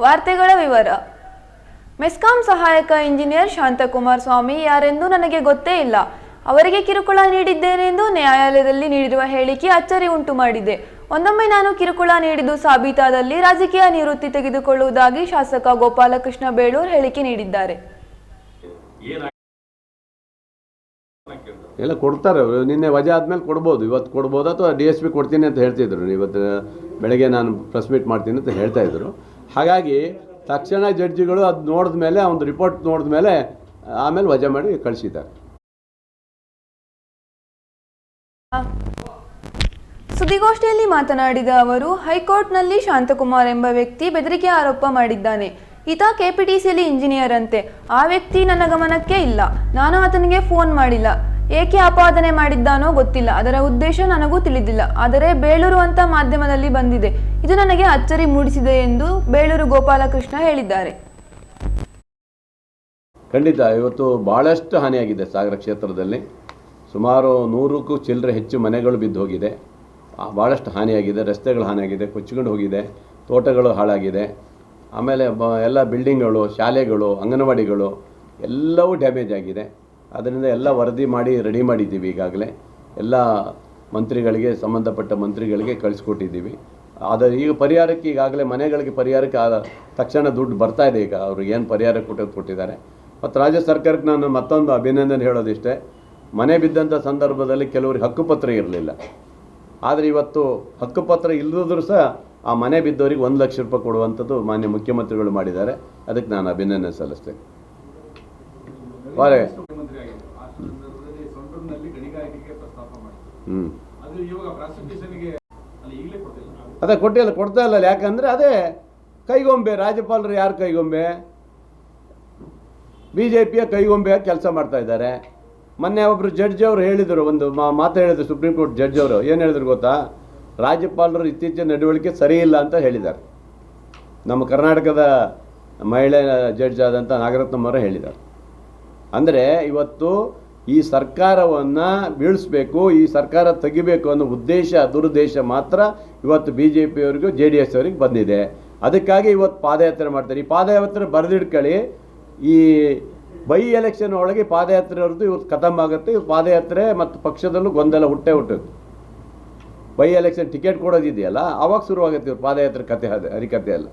ವಾರ್ತೆಗಳ ವಿವರ. ಮೆಸ್ಕಾಂ ಸಹಾಯಕ ಇಂಜಿನಿಯರ್ ಶಾಂತಕುಮಾರ್ ಸ್ವಾಮಿ ಯಾರೆಂದು ನನಗೆ ಗೊತ್ತೇ ಇಲ್ಲ. ಅವರಿಗೆ ಕಿರುಕುಳ ನೀಡಿದ್ದೇನೆ ಎಂದು ನ್ಯಾಯಾಲಯದಲ್ಲಿ ನೀಡಿರುವ ಹೇಳಿಕೆ ಅಚ್ಚರಿ ಉಂಟು ಮಾಡಿದೆ. ಒಂದೊಮ್ಮೆ ನಾನು ಕಿರುಕುಳ ನೀಡಿದ್ದು ಸಾಬೀತಾದಲ್ಲಿ ರಾಜಕೀಯ ನಿವೃತ್ತಿ ತೆಗೆದುಕೊಳ್ಳುವುದಾಗಿ ಶಾಸಕ ಗೋಪಾಲಕೃಷ್ಣ ಬೇಳೂರ್ ಹೇಳಿಕೆ ನೀಡಿದ್ದಾರೆ. ಎಲ್ಲ ಕೊಡ್ತಾರೆ. ನಿನ್ನೆ ವಜಾ ಆದಮೇಲೆ ಕೊಡ್ಬೋದು. ಇವತ್ತು ಕೊಡ್ಬೋದು ಅಥವಾ ಡಿ ಎಸ್ ಪಿ ಕೊಡ್ತೀನಿ ಅಂತ ಹೇಳ್ತಿದ್ರು. ಇವತ್ತು ಬೆಳಗ್ಗೆ ನಾನು ಪ್ರೆಸ್ ಮೀಟ್ ಮಾಡ್ತೀನಿ ಅಂತ ಹೇಳ್ತಾ ಇದ್ರು. ಹಾಗಾಗಿ ತಕ್ಷಣ ಜಡ್ಜಿಗಳು ಅದು ನೋಡಿದ ಮೇಲೆ ಒಂದು ರಿಪೋರ್ಟ್ ನೋಡಿದ ಮೇಲೆ, ಆಮೇಲೆ ವಜಾ ಮಾಡಿ ಕಳಿಸಿದ್ದಾರೆ. ಸುದ್ದಿಗೋಷ್ಠಿಯಲ್ಲಿ ಮಾತನಾಡಿದ ಅವರು, ಹೈಕೋರ್ಟ್ನಲ್ಲಿ ಶಾಂತಕುಮಾರ್ ಎಂಬ ವ್ಯಕ್ತಿ ಬೆದರಿಕೆ ಆರೋಪ ಮಾಡಿದ್ದಾನೆ. ಈತ ಕೆಪಿಟಿಸಿಯಲ್ಲಿ ಇಂಜಿನಿಯರ್ ಅಂತೆ. ಆ ವ್ಯಕ್ತಿ ನನ್ನ ಗಮನಕ್ಕೆ ಇಲ್ಲ. ನಾನು ಆತನಿಗೆ ಫೋನ್ ಮಾಡಿಲ್ಲ. ಏಕೆ ಆಪಾದನೆ ಮಾಡಿದ್ದಾನೋ ಗೊತ್ತಿಲ್ಲ. ಅದರ ಉದ್ದೇಶ ನನಗೂ ತಿಳಿದಿಲ್ಲ. ಆದರೆ ಬೇಳೂರು ಅಂತ ಮಾಧ್ಯಮದಲ್ಲಿ ಬಂದಿದೆ. ಇದು ನನಗೆ ಅಚ್ಚರಿ ಮೂಡಿಸಿದೆ ಎಂದು ಬೇಳೂರು ಗೋಪಾಲಕೃಷ್ಣ ಹೇಳಿದ್ದಾರೆ. ಖಂಡಿತ, ಇವತ್ತು ಭಾಳಷ್ಟು ಹಾನಿಯಾಗಿದೆ ಸಾಗರ ಕ್ಷೇತ್ರದಲ್ಲಿ. ಸುಮಾರು ನೂರಕ್ಕೂ ಚಿಲ್ಲರೆ ಹೆಚ್ಚು ಮನೆಗಳು ಬಿದ್ದು ಹೋಗಿದೆ. ಭಾಳಷ್ಟು ಹಾನಿಯಾಗಿದೆ. ರಸ್ತೆಗಳು ಹಾನಿಯಾಗಿದೆ, ಕೊಚ್ಚಿಕೊಂಡು ಹೋಗಿದೆ, ತೋಟಗಳು ಹಾಳಾಗಿದೆ. ಆಮೇಲೆ ಬ, ಎಲ್ಲ ಬಿಲ್ಡಿಂಗ್ಗಳು, ಶಾಲೆಗಳು, ಅಂಗನವಾಡಿಗಳು ಎಲ್ಲವೂ ಡ್ಯಾಮೇಜ್ ಆಗಿದೆ. ಅದರಿಂದ ಎಲ್ಲ ವರದಿ ಮಾಡಿ ರೆಡಿ ಮಾಡಿದ್ದೀವಿ ಈಗಾಗಲೇ. ಎಲ್ಲ ಮಂತ್ರಿಗಳಿಗೆ, ಸಂಬಂಧಪಟ್ಟ ಮಂತ್ರಿಗಳಿಗೆ ಕಳಿಸ್ಕೊಟ್ಟಿದ್ದೀವಿ. ಆದರೆ ಈಗ ಪರಿಹಾರಕ್ಕೆ ಈಗಾಗಲೇ ಮನೆಗಳಿಗೆ ಪರಿಹಾರಕ್ಕೆ ಆದ ತಕ್ಷಣ ದುಡ್ಡು ಬರ್ತಾ ಇದೆ ಈಗ. ಅವ್ರಿಗೆ ಏನು ಪರಿಹಾರ ಕೊಟ್ಟು ಕೊಟ್ಟಿದ್ದಾರೆ. ಮತ್ತು ರಾಜ್ಯ ಸರ್ಕಾರಕ್ಕೆ ನಾನು ಮತ್ತೊಂದು ಅಭಿನಂದನೆ ಹೇಳೋದಿಷ್ಟೇ. ಮನೆ ಬಿದ್ದಂಥ ಸಂದರ್ಭದಲ್ಲಿ ಕೆಲವರಿಗೆ ಹಕ್ಕುಪತ್ರ ಇರಲಿಲ್ಲ. ಆದರೆ ಇವತ್ತು ಹಕ್ಕುಪತ್ರ ಇಲ್ಲದಿದ್ರೂ ಸಹ ಆ ಮನೆ ಬಿದ್ದವರಿಗೆ ಒಂದು ಲಕ್ಷ ರೂಪಾಯಿ ಕೊಡುವಂಥದ್ದು ಮಾನ್ಯ ಮುಖ್ಯಮಂತ್ರಿಗಳು ಮಾಡಿದ್ದಾರೆ. ಅದಕ್ಕೆ ನಾನು ಅಭಿನಂದನೆ ಸಲ್ಲಿಸ್ತೇನೆ. ಸಂದರ್ಭದಲ್ಲಿ ಸೊಂಟೂರಿನಲ್ಲಿ ಗಣಿಗಾರಿಕೆಗೆ ಪ್ರಸ್ತಾಪ ಮಾಡಿದ್ರು. ಹ್ಞೂ ಅದು ಇವಾಗ ಪ್ರಾಸಿಕ್ಯೂಷನ್ಗೆ ಅಲ್ಲಿ ಈಗಲೇ ಕೊಟ್ಟಿಲ್ಲ. ಅದೇ ಕೊಟ್ಟಿಲ್ಲ ಕೊಡ್ತಾ ಇಲ್ಲ ಯಾಕಂದರೆ ಅದೇ ಕೈಗೊಂಬೆ ರಾಜ್ಯಪಾಲರು ಯಾರು ಕೈಗೊಂಬೆ? ಬಿ ಜೆ ಪಿಯ ಕೈಗೊಂಬೆ ಕೆಲಸ ಮಾಡ್ತಾ ಇದ್ದಾರೆ. ಮೊನ್ನೆ ಒಬ್ಬರು ಜಡ್ಜ್ ಅವರು ಹೇಳಿದರು ಒಂದು ಮಾತು ಹೇಳಿದ್ರು ಸುಪ್ರೀಂ ಕೋರ್ಟ್ ಜಡ್ಜ್ ಅವರು. ಏನು ಹೇಳಿದ್ರು ಗೊತ್ತಾ? ರಾಜ್ಯಪಾಲರು ಇತ್ತೀಚಿನ ನಡವಳಿಕೆ ಸರಿ ಇಲ್ಲ ಅಂತ ಹೇಳಿದ್ದಾರೆ. ನಮ್ಮ ಕರ್ನಾಟಕದ ಮಹಿಳೆ ಜಡ್ಜ್ ಆದಂಥ ನಾಗರತ್ನಮ್ಮರು ಹೇಳಿದ್ದಾರೆ. ಅಂದರೆ ಇವತ್ತು ಈ ಸರ್ಕಾರವನ್ನು ಬೀಳಿಸ್ಬೇಕು ಈ ಸರ್ಕಾರ ತೆಗಿಬೇಕು ಅನ್ನೋ ಉದ್ದೇಶ ದುರುದ್ದೇಶ ಮಾತ್ರ ಇವತ್ತು ಬಿ ಜೆ ಪಿಯವರಿಗೂ ಜೆ ಡಿ ಎಸ್ ಅವರಿಗೆ ಬಂದಿದೆ. ಅದಕ್ಕಾಗಿ ಇವತ್ತು ಪಾದಯಾತ್ರೆ ಮಾಡ್ತಾರೆ. ಈ ಪಾದಯಾತ್ರೆ ಬರೆದಿಟ್ಕೊಳ್ಳಿ ಈ ಬೈ ಎಲೆಕ್ಷನ್ ಒಳಗೆ ಪಾದಯಾತ್ರೆ ಅವ್ರದ್ದು ಇವತ್ತು ಖತಮ್ ಆಗುತ್ತೆ. ಇವತ್ತು ಪಾದಯಾತ್ರೆ ಮತ್ತು ಪಕ್ಷದಲ್ಲೂ ಗೊಂದಲ ಹುಟ್ಟೆ ಹುಟ್ಟುತ್ತೆ. ಬೈ ಎಲೆಕ್ಷನ್ ಟಿಕೆಟ್ ಕೊಡೋದಿದೆಯಲ್ಲ ಅವಾಗ ಶುರುವಾಗುತ್ತೆ ಇವ್ರ ಪಾದಯಾತ್ರೆ ಕತೆ ಅದೇ ಹರಿಕತೆ ಅಲ್ಲ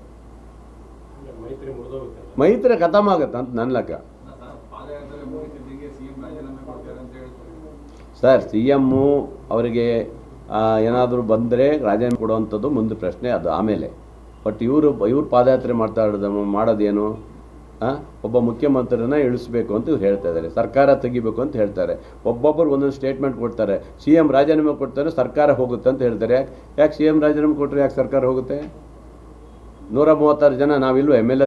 ಮೈತ್ರಿ ಖತಮ್ ಆಗುತ್ತೆ ಅಂತ ನನ್ನ ಲೆಕ್ಕ ಪಾದಯಾತ್ರೆ ಮುಗಿಸಿದ್ದಂಗೆ ಸಿಎಂ ರಾಜೀನಾಮೆ ಕೊಡ್ತಾರೆ ಅಂತ ಹೇಳ್ತಾರೆ ಸರ್, ಸಿ ಎಮ್ಮು ಅವರಿಗೆ ಏನಾದರೂ ಬಂದರೆ ರಾಜೀನಾಮೆ ಕೊಡುವಂಥದ್ದು ಮುಂದೆ ಪ್ರಶ್ನೆ ಅದು ಆಮೇಲೆ. ಬಟ್ ಇವರು, ಇವ್ರು ಪಾದಯಾತ್ರೆ ಮಾಡ್ತಾ ಇರೋದು, ಮಾಡೋದೇನು? ಒಬ್ಬ ಮುಖ್ಯಮಂತ್ರಿನ ಇಳಿಸ್ಬೇಕು ಅಂತ ಇವ್ರು ಹೇಳ್ತಾ ಇದ್ದಾರೆ. ಸರ್ಕಾರ ತೆಗಿಬೇಕು ಅಂತ ಹೇಳ್ತಾರೆ. ಒಬ್ಬೊಬ್ಬರು ಒಂದೊಂದು ಸ್ಟೇಟ್ಮೆಂಟ್ ಕೊಡ್ತಾರೆ. ಸಿ ಎಂ ರಾಜೀನಾಮೆ ಕೊಡ್ತಾರೆ, ಸರ್ಕಾರ ಹೋಗುತ್ತೆ ಅಂತ ಹೇಳ್ತಾರೆ. ಯಾಕೆ ಯಾಕೆ ಸಿ ಎಂ ರಾಜೀನಾಮೆ ಕೊಟ್ಟರೆ ಯಾಕೆ ಸರ್ಕಾರ ಹೋಗುತ್ತೆ? ನೂರ ಮೂವತ್ತಾರು ಜನ ನಾವಿಲ್ಲೂ ಎಂ ಎಲ್